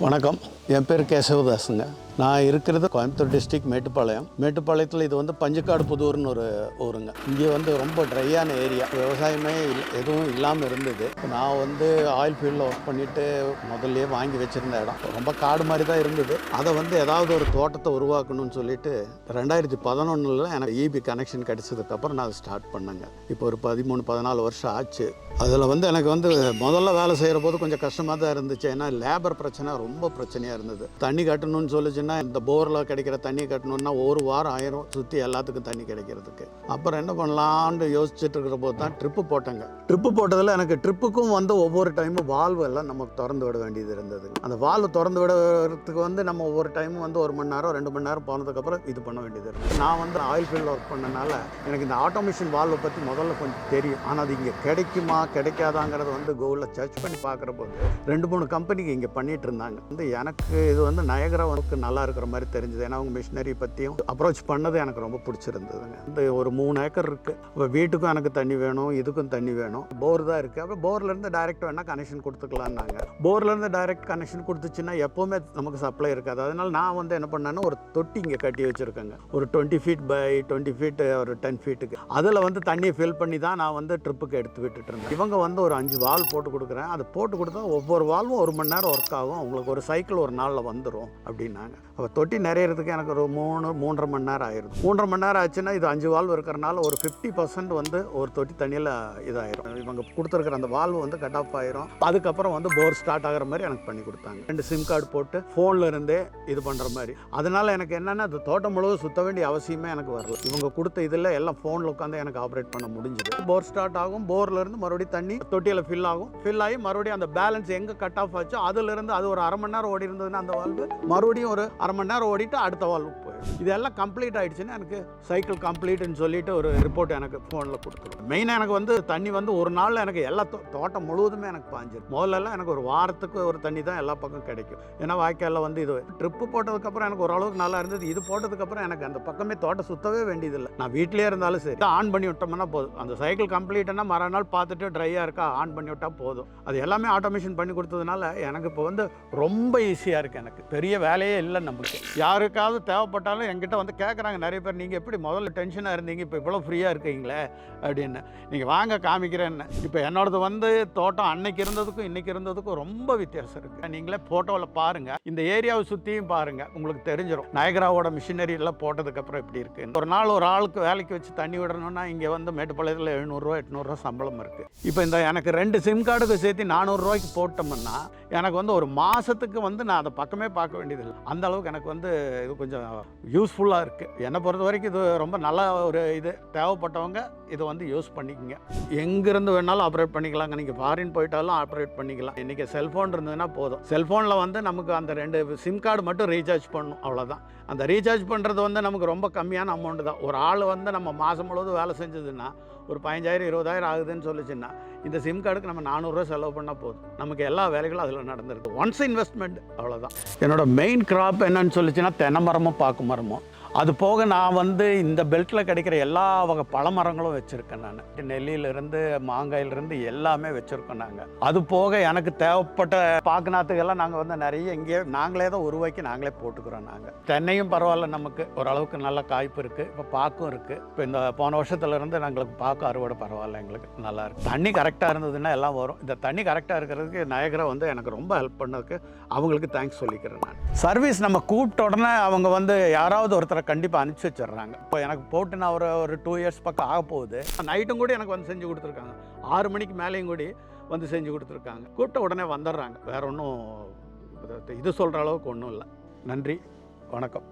வணக்கம். என் பேர் கேசவதாஸுங்க நான் இருக்கிறது கோயம்புத்தூர் டிஸ்ட்ரிக்ட் மேட்டுப்பாளையம். மேட்டுப்பாளையத்தில் இது வந்து பஞ்சுக்காடு புதூர்னு ஒரு ஊருங்க. இங்கே வந்து ரொம்ப ட்ரையான ஏரியா விவசாயமே எதுவும் இல்லாமல் இருந்தது. நான் வந்து ஆயில் ஃபீல்டில் ஒர்க் பண்ணிட்டு முதல்லயே வாங்கி வச்சுருந்த இடம். ரொம்ப காடு மாதிரி தான் இருந்தது. அதை வந்து ஏதாவது ஒரு தோட்டத்தை உருவாக்கணும்னு சொல்லிட்டு ரெண்டாயிரத்தி பதினொன்றில் எனக்கு இபி கனெக்ஷன் கிடச்சதுக்கப்புறம் நான் ஸ்டார்ட் பண்ணேங்க. இப்போ ஒரு பதிமூணு பதினாலு வருஷம் ஆச்சு. அதில் வந்து எனக்கு வந்து முதல்ல வேலை செய்கிற போது கொஞ்சம் கஷ்டமாக தான் இருந்துச்சு. ஏன்னா லேபர் பிரச்சனை ரொம்ப பிரச்சனையாக இருந்தது. தண்ணி கட்டணும்னு சொல்லிச்சுன்னா இந்த போரில் கிடைக்கிற தண்ணி கட்டணும்னா ஒரு வாரம் ஆயிரம் சுற்றி எல்லாத்துக்கும் தண்ணி கிடைக்கிறதுக்கு. அப்புறம் என்ன பண்ணலான்னு யோசிச்சுட்டு இருக்கிற போது தான் ட்ரிப்பு போட்டேங்க. ட்ரிப்பு போட்டதில் எனக்கு ட்ரிப்புக்கும் வந்து ஒவ்வொரு டைமும் வால்வு எல்லாம் நமக்கு திறந்து விட வேண்டியது இருந்தது. அந்த வால்வு திறந்து விடுறதுக்கு வந்து நம்ம ஒவ்வொரு டைமும் வந்து ஒரு மணி நேரம் ரெண்டு மணி நேரம் போனதுக்கப்புறம் இது பண்ண வேண்டியது இருக்குது நான் வந்து ஆயில் ஃபீல்டில் ஒர்க் பண்ணனால எனக்கு இந்த ஆட்டோமேஷன் வால்வை பற்றி முதல்ல கொஞ்சம் தெரியும். ஆனால் அது இங்கே கிடைக்குமா கிடைக்காதாங்கிறத வந்து கோவில் சர்ச் பண்ணி பார்க்குற போது ரெண்டு மூணு கம்பெனிக்கு இங்கே பண்ணிகிட்டு இருந்தாங்க. வந்து எனக்கு இது வந்து நயகரா வந்து நல்லா இருக்கிற மாதிரி தெரிஞ்சது. ஏன்னா அவங்க மிஷினரி பற்றியும் அப்ரோச் பண்ணது எனக்கு ரொம்ப பிடிச்சிருந்ததுங்க. இந்த ஒரு மூணு ஏக்கர் இருக்குது இப்போ வீட்டுக்கும் எனக்கு தண்ணி வேணும் இதுக்கும் தண்ணி வேணும். போர் தான் இருக்குது அப்போ போர்லேருந்து டைரெக்ட் வேணால் கனெக்ஷன் கொடுத்துக்கலான்னாங்க போர்லேருந்து டைரெக்ட் கனெக்ஷன் கொடுத்துச்சுன்னா எப்போவுமே நமக்கு சப்ளை இருக்காது. அதனால் நான் வந்து என்ன பண்ணேன்னா ஒரு தொட்டி இங்கே கட்டி வச்சுருக்கேங்க. ஒரு twenty feet by twenty feet ஒரு டென் ஃபீட்டுக்கு அதில் வந்து தண்ணியை ஃபில் பண்ணி தான் நான் வந்து ட்ரிப்புக்கு எடுத்து விட்டுட்டு இருந்தேன். இவங்க வந்து ஒரு அஞ்சு வால் போட்டு கொடுக்குறேன். அது போட்டு கொடுத்தா ஒவ்வொரு வால்வும் ஒரு மணி நேரம் ஒர்க் ஆகும். உங்களுக்கு ஒரு சைக்கிள் ஒரு நாளில் வந்துடும் அப்படின்னாங்க. அப்போ தொட்டி நிறையிறதுக்கு எனக்கு ஒரு மூணு மூன்றரை மணி நேரம் ஆயிரும். மூன்றரை மணி நேரம் ஆச்சுன்னா இது அஞ்சு வால்வு இருக்கிறனால ஒரு ஃபிஃப்டி பர்சன்ட் வந்து ஒரு தொட்டி தண்ணியில் இதாயிரும். இவங்க கொடுத்துருக்குற அந்த வால்வு வந்து கட் ஆஃப் ஆயிரும். அதுக்கப்புறம் வந்து போர் ஸ்டார்ட் ஆகிற மாதிரி எனக்கு பண்ணி கொடுத்தாங்க. ரெண்டு சிம் கார்டு போட்டு ஃபோனில் இருந்தே இது பண்ணுற மாதிரி. அதனால எனக்கு என்னென்னா அந்த தோட்டம் முழுவதும் சுத்த வேண்டிய அவசியமே எனக்கு வரல. இவங்க கொடுத்த இதில் எல்லாம் ஃபோனில் உட்காந்து எனக்கு ஆப்ரேட் பண்ண முடிஞ்சது. போர் ஸ்டார்ட் ஆகும். போர்லேருந்து மறுபடியும் தண்ணி தொட்டியில் ஃபில் ஆகும். ஃபில் ஆகி மறுபடியும் அந்த பேலன்ஸ் எங்கே கட் ஆஃப் ஆச்சோ அதுலேருந்து அது ஒரு அரை மணி நேரம் ஓடி இருந்ததுன்னா அந்த வால்வு மறுபடியும் ஒரு அரை மணி நேரம் ஓடிட்டு அடுத்த வால்வுக்கு போயிடும் இதெல்லாம் கம்ப்ளீட் ஆயிடுச்சுன்னா எனக்கு சைக்கிள் கம்ப்ளீட்னு சொல்லிட்டு ஒரு ரிப்போர்ட் எனக்கு ஃபோனில் கொடுத்துரும். மெயினாக எனக்கு வந்து தண்ணி வந்து ஒரு நாளில் எனக்கு எல்லா தோ- தோட்டம் முழுவதுமே எனக்கு பாஞ்சிரும். முதல்லலாம் எனக்கு ஒரு வாரத்துக்கு ஒரு தண்ணி தான் எல்லா பக்கம் கிடைக்கும். ஏன்னா வாய்க்காலில் வந்து இது ட்ரிப்பு போட்டதுக்கப்புறம் எனக்கு ஓரளவுக்கு நல்லா இருந்தது. இது போட்டதுக்கப்புறம் எனக்கு அந்த பக்கமே தோட்டம் சுத்தவே வேண்டியதில்லை. நான் வீட்டிலே இருந்தாலும் சரி. ஆன் பண்ணி விட்டோம்னா போதும். அந்த சைக்கிள் கம்ப்ளீட்னா மறுநாள் பார்த்துட்டு ட்ரையாக இருக்கா ஆன் பண்ணி விட்டால் போதும். அது எல்லாமே ஆட்டோமேஷன் பண்ணி கொடுத்ததுனால எனக்கு இப்போ வந்து ரொம்ப ஈஸியாக இருக்குது எனக்கு. பெரிய வேலையே இல்லை நமக்கு. யாருக்காவது கேட்டாலும் என்கிட்ட வந்து கேட்குறாங்க நிறைய பேர் நீங்கள் எப்படி முதல்ல டென்ஷனாக இருந்தீங்க? இப்போ இவ்வளோ ஃப்ரீயாக இருக்கீங்களே? அப்படின்னு. நீங்கள் வாங்க காமிக்கிறேன்னு. இப்போ என்னோடது வந்து தோட்டம் அன்னைக்கு இருந்ததுக்கும் இன்றைக்கி இருந்ததுக்கும் ரொம்ப வித்தியாசம் இருக்குது நீங்களே ஃபோட்டோவில் பாருங்கள் இந்த ஏரியாவை சுற்றியும் பாருங்கள் உங்களுக்கு தெரிஞ்சிடும் நயகராவோட மிஷினரி எல்லாம் போட்டதுக்கப்புறம் எப்படி இருக்குது ஒரு நாள் ஒரு ஆளுக்கு வேலைக்கு வச்சு தண்ணி விடணும்னா இங்கே வந்து மேட்டுப்பாளையத்தில் எழுநூறுவா எட்நூறுரூவா சம்பளம் இருக்குது இப்போ இந்த எனக்கு ரெண்டு சிம் கார்டுக்கு சேர்த்து நானூறுரூவாய்க்கு போட்டோம்னா எனக்கு வந்து ஒரு மாதத்துக்கு வந்து நான் அதை பக்கமே பார்க்க வேண்டியதில்லை. அந்த அளவுக்கு எனக்கு வந்து இது கொஞ்சம் யூஸ்ஃபுல்லாக இருக்குது என்னை பொறுத்த வரைக்கும் இது ரொம்ப நல்ல ஒரு இது. தேவைப்பட்டவங்க இதை வந்து யூஸ் பண்ணிக்கோங்க. எங்கேருந்து வேணாலும் ஆப்ரேட் பண்ணிக்கலாங்க. நீங்கள் ஃபாரின் போயிட்டாலும் ஆப்ரேட் பண்ணிக்கலாம். இன்றைக்கி செல்ஃபோன் இருந்ததுன்னா போதும். செல்ஃபோனில் வந்து நமக்கு அந்த ரெண்டு சிம் கார்டு மட்டும் ரீசார்ஜ் பண்ணணும். அவ்வளோதான் அந்த ரீசார்ஜ் பண்ணுறது வந்து நமக்கு ரொம்ப கம்மியான அமௌண்ட்டு தான். ஒரு ஆள் வந்து நம்ம மாதம் முழுவதும் வேலை செஞ்சதுன்னா ஒரு பதினஞ்சாயிரம் இருபதாயிரம் ஆகுதுன்னு சொல்லிச்சுன்னா இந்த சிம் கார்டுக்கு நம்ம நானூறுரூவா செலவு பண்ணால் போதும். நமக்கு எல்லா வேலைகளும் அதில் நடந்திருக்கு. ஒன்ஸ் இன்வெஸ்ட்மெண்ட் அவ்வளோதான் என்னோடய மெயின் கிராப் என்னன்னு சொல்லிச்சுன்னா தென்னை மரமும் பாக்கு மரமும் அது போக நான் வந்து இந்த பெல்ட்டில் கிடைக்கிற எல்லா வகை பழமரங்களும் வச்சுருக்கேன் நான். நெல்லியிலிருந்து மாங்காயிலிருந்து எல்லாமே வச்சுருக்கோம் நாங்கள் அது போக எனக்கு தேவைப்பட்ட பாக்குநாத்துக்கெல்லாம் நாங்கள் வந்து நிறைய இங்கேயே நாங்களே தான் உருவாக்கி நாங்களே போட்டுக்கிறோம் நாங்கள் தென்னையும் பரவாயில்ல நமக்கு. ஓரளவுக்கு நல்ல காய்ப்பு இருக்குது இப்போ பாக்கும் இருக்குது இப்போ இந்த போன வருஷத்துலேருந்து எங்களுக்கு பாக்கு அறுவடை பரவாயில்ல எங்களுக்கு. நல்லாயிருக்கு தண்ணி கரெக்டாக இருந்ததுன்னா எல்லாம் வரும். இந்த தண்ணி கரெக்டாக இருக்கிறதுக்கு நயகரா வந்து எனக்கு ரொம்ப ஹெல்ப் பண்ணதுக்கு அவங்களுக்கு தேங்க்ஸ் சொல்லிக்கிறேன் நான். சர்வீஸ் நம்ம கூப்பிட்ட உடனே அவங்க வந்து யாராவது ஒருத்தர் கண்டிப்பாக அனுப்பிச்சி வச்சிடுறாங்க. இப்போ எனக்கு போட்டு நான் ஒரு ஒரு டூ இயர்ஸ் பக்கம் ஆக போகுது. நைட்டும் கூட எனக்கு வந்து செஞ்சு கொடுத்துருக்காங்க. ஆறு மணிக்கு மேலேயும் கூடி வந்து செஞ்சு கொடுத்துருக்காங்க. கூப்பிட்ட உடனே வந்துடுறாங்க. வேற ஒன்றும் இது சொல்கிற அளவுக்கு ஒன்றும் இல்லை. நன்றி. வணக்கம்.